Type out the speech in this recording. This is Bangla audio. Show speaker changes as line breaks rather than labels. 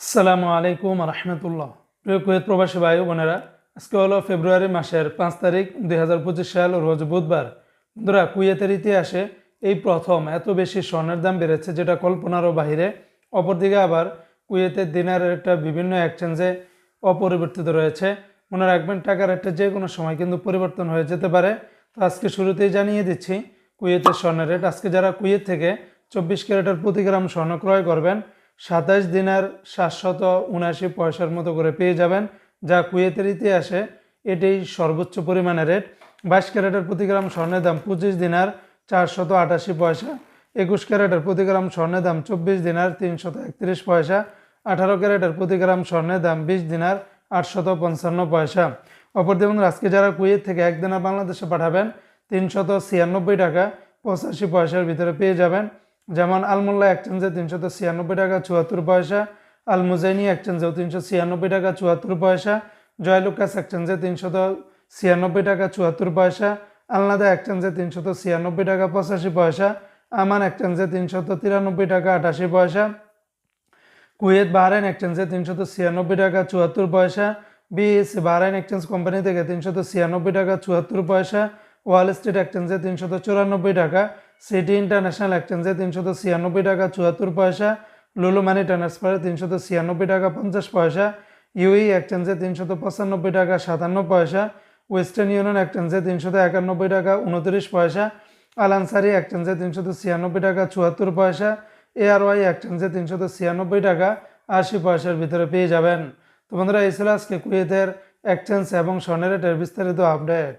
আসসালামু আলাইকুম রহমতুল্লাহ। প্রিয় কুয়েত প্রবাসী ভাই বোনেরা, আজকে হলো ফেব্রুয়ারি মাসের পাঁচ তারিখ দুই হাজার পঁচিশ সাল, রোজ বুধবার। বন্ধুরা, কুয়েতের ইতিহাসে এই প্রথম এত বেশি স্বর্ণের দাম বেড়েছে যেটা কল্পনারও বাহিরে। অপরদিকে আবার কুয়েতের দিনারের একটা বিভিন্ন এক্সচেঞ্জে অপরিবর্তিত রয়েছে। মনে রাখবেন, টাকার একটা যে কোনো সময় কিন্তু পরিবর্তন হয়ে যেতে পারে। তো আজকে শুরুতেই জানিয়ে দিচ্ছি, কুয়েতের স্বর্ণের রেট। আজকে যারা কুয়েত থেকে চব্বিশ ক্যারেটের প্রতি গ্রাম স্বর্ণ ক্রয় করবেন সাতাশ দিনার সাতশত উনআশি পয়সার মতো করে পেয়ে যাবেন যা কুয়েতের ইতিহাসে এটাই সর্বোচ্চ পরিমাণের রেট। বাইশ ক্যারেটের প্রতি গ্রাম স্বর্ণের দাম পঁচিশ দিনার চারশত আটাশি পয়সা একুশ ক্যারেটের প্রতি গ্রাম স্বর্ণের দাম চব্বিশ দিনার তিনশত একত্রিশ পয়সা আঠারো ক্যারেটের প্রতি গ্রাম স্বর্ণের দাম বিশ দিনার আটশত পঞ্চান্ন পয়সা। অপরদিকে বন্ধুরা, আজকে যারা কুয়েত থেকে এক দিনার বাংলাদেশে পাঠাবেন তিনশত ছিয়ানব্বই টাকা পঁচাশি পয়সার ভিতরে পেয়ে যাবেন। যেমন আলমোল্লা এক্সচেঞ্জে তিনশত ছিয়ানব্বই টাকা, চুয়াত্তর পয়সা। আল মুজাইনি এক্সচেঞ্জেও তিনশো ছিয়ানব্বই টাকা, চুয়াত্তর পয়সা। জয়লুকাস এক্সচেঞ্জে তিনশত ছিয়ানব্বই টাকা, চুয়াত্তর পয়সা। আলনাদা এক্সচেঞ্জে তিনশত ছিয়ানব্বই টাকা, পঁচাশি পয়সা। আমান এক্সচেঞ্জে তিনশত তিরানব্বই টাকা, আটাশি পয়সা। কুয়েত বাহরাইন এক্সচেঞ্জে তিনশত ছিয়ানব্বই টাকা, চুয়াত্তর পয়সা। বিএসসি বাহরাইন এক্সচেঞ্জ কোম্পানি থেকে তিনশত ছিয়ানব্বই টাকা, চুয়াত্তর পয়সা। ওয়াল স্ট্রিট এক্সচেঞ্জে তিনশত চুরানব্বই টাকা সিটি ইন্টারন্যাশনাল এক্সচেঞ্জে তিনশত ছিয়ানব্বই টাকা, চুয়াত্তর পয়সা। লুলু মানি ট্রান্সফারে তিনশত ছিয়ানব্বই টাকা, পঞ্চাশ পয়সা। ইউই এক্সচেঞ্জে তিনশত পঁচানব্বই টাকা, সাতান্ন পয়সা। ওয়েস্টার্ন ইউনিয়ন এক্সচেঞ্জে তিনশত একানব্বই টাকা, উনত্রিশ পয়সা। আলানসারি এক্সচেঞ্জে তিনশত ছিয়ানব্বই টাকা, চুয়াত্তর পয়সা। এআরওয়াই এক্সচেঞ্জে তিনশত ছিয়ানব্বই টাকা, আশি পয়সার ভিতরে পেয়ে যাবেন। তো বন্ধুরা, এই ছিল আজকে কুয়েতের এক্সচেঞ্জ এবং স্বর্ণের বিস্তারিত আপডেট